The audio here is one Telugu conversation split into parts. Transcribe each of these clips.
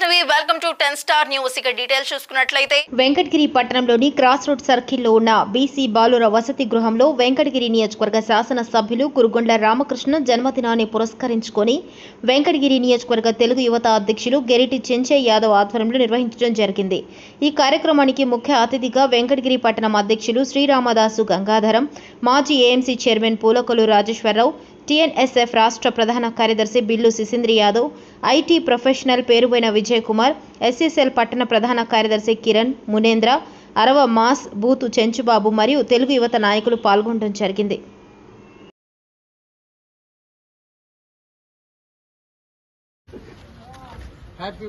Welcome to ten star news ఇక డీటెయిల్స్ చూసుకున్నట్లయితే వెంకటగిరి పట్టణంలోని క్రాస్ రోడ్ సర్కిల్లో ఉన్న బీసీ బాలుర వసతి గృహంలో వెంకటగిరి నియోజకవర్గ శాసన సభ్యులు కురుగొండ్ల రామకృష్ణ జన్మదినాన్ని పురస్కరించుకొని వెంకటగిరి నియోజకవర్గ తెలుగు యువత అధ్యక్షులు గెరిటి చెంచే యాదవ్ ఆధ్వర్యంలో నిర్వహించడం జరిగింది. ఈ కార్యక్రమానికి ముఖ్య అతిథిగా వెంకటగిరి పట్టణం అధ్యక్షులు శ్రీరామదాసు గంగాధరం మాజీ AMC chairman Pulakolu Rajeswararao TNSF రాష్ట్ర ప్రధాన కార్యదర్శి Billu Sisindri Yadav IT professional Peruboina Vijay Kumar SSL పట్టణ ప్రధాన కార్యదర్శి కిరణ్ మునేంద్ర అరవ మాస్ బూతు చెంచుబాబు మరియు తెలుగు యువత నాయకులు పాల్గొనడం జరిగింది. హ్యాపీ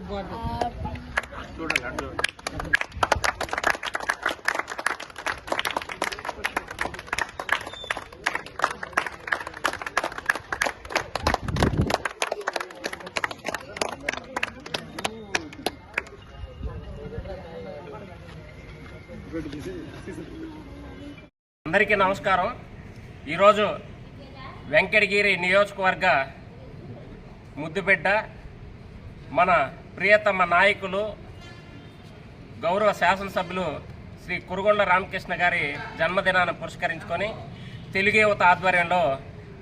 అందరికీ నమస్కారం. ఈరోజు వెంకటగిరి నియోజకవర్గ ముద్దుబిడ్డ మన ప్రియతమ నాయకులు గౌరవ శాసనసభ్యులు శ్రీ కురుగొండ రామకృష్ణ గారి జన్మదినాన్ని పురస్కరించుకొని తెలుగు యువత ఆధ్వర్యంలో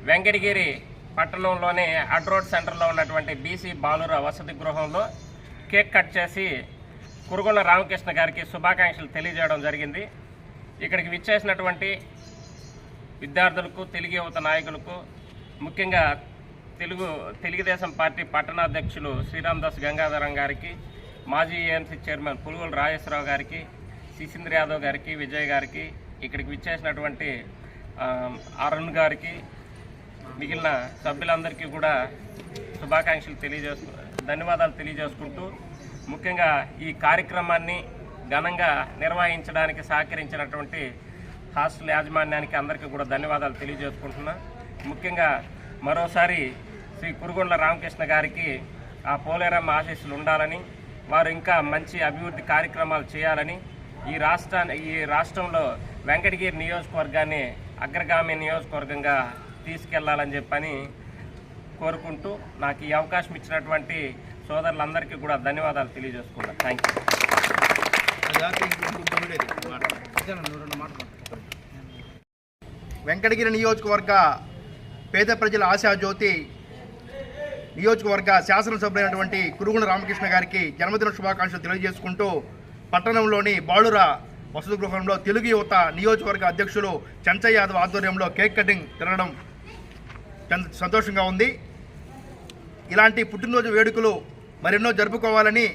వెంకటగిరి పట్టణంలోని అడ్రోడ్ సెంటర్లో ఉన్నటువంటి బీసీ బాలుర వసతి గృహంలో కేక్ కట్ చేసి కురుగొండ రామకృష్ణ గారికి శుభాకాంక్షలు తెలియజేయడం జరిగింది. ఇక్కడికి విచ్చేసినటువంటి విద్యార్థులకు తెలుగు యువత నాయకులకు ముఖ్యంగా తెలుగు తెలుగుదేశం పార్టీ పట్టణాధ్యక్షులు శ్రీరామ్దాస్ గంగాధరం గారికి మాజీ ఏఎంసీ చైర్మన్ పులుగుల రాజేశ్వరరావు గారికి సిసింద్ర యాదవ్ గారికి విజయ్ గారికి ఇక్కడికి విచ్చేసినటువంటి అరుణ్ గారికి మిగిలిన సభ్యులందరికీ కూడా శుభాకాంక్షలు తెలియజేసు ధన్యవాదాలు తెలియజేసుకుంటూ ముఖ్యంగా ఈ కార్యక్రమాన్ని ఘనంగా నిర్వహించడానికి సహకరించినటువంటి హాస్టల్ యాజమాన్యానికి అందరికీ కూడా ధన్యవాదాలు తెలియజేసుకుంటున్నా. ముఖ్యంగా మరోసారి శ్రీ కురుగొండ్ల రామకృష్ణ గారికి ఆ పోలేరమ్మ ఆశీస్సులు ఉండాలని వారు ఇంకా మంచి అభివృద్ధి కార్యక్రమాలు చేయాలని ఈ రాష్ట్రాన్ని ఈ రాష్ట్రంలో వెంకటగిరి నియోజకవర్గాన్ని అగ్రగామి నియోజకవర్గంగా తీసుకెళ్ళాలని చెప్పని కోరుకుంటూ నాకు ఈ అవకాశం ఇచ్చినటువంటి సోదరులందరికీ కూడా ధన్యవాదాలు తెలియజేసుకున్నాను థ్యాంక్ యూ వెంకటగిరి నియోజకవర్గ పేద ప్రజల ఆశాజ్యోతి నియోజకవర్గ శాసనసభ్యులైనటువంటి కురుగుణ రామకృష్ణ గారికి జన్మదిన శుభాకాంక్షలు తెలియజేసుకుంటూ పట్టణంలోని బాలుర వసతి గృహంలో తెలుగు యువత నియోజకవర్గ అధ్యక్షులు చంచయ్య యాదవ్ ఆధ్వర్యంలో కేక్ కటింగ్ తినడం సంతోషంగా ఉంది. ఇలాంటి పుట్టినరోజు వేడుకలు మరెన్నో జరుపుకోవాలని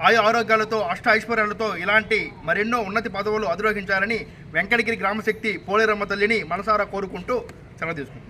ఆయు ఆరోగ్యాలతో అష్ట ఐశ్వర్యాలతో ఇలాంటి మరెన్నో ఉన్నతి పదవులు అధిరోహించాలని వెంకటగిరి గ్రామశక్తి పోలేరమ్మ తల్లిని మనసారా కోరుకుంటూ సెలవు తీసుకుంటున్నాను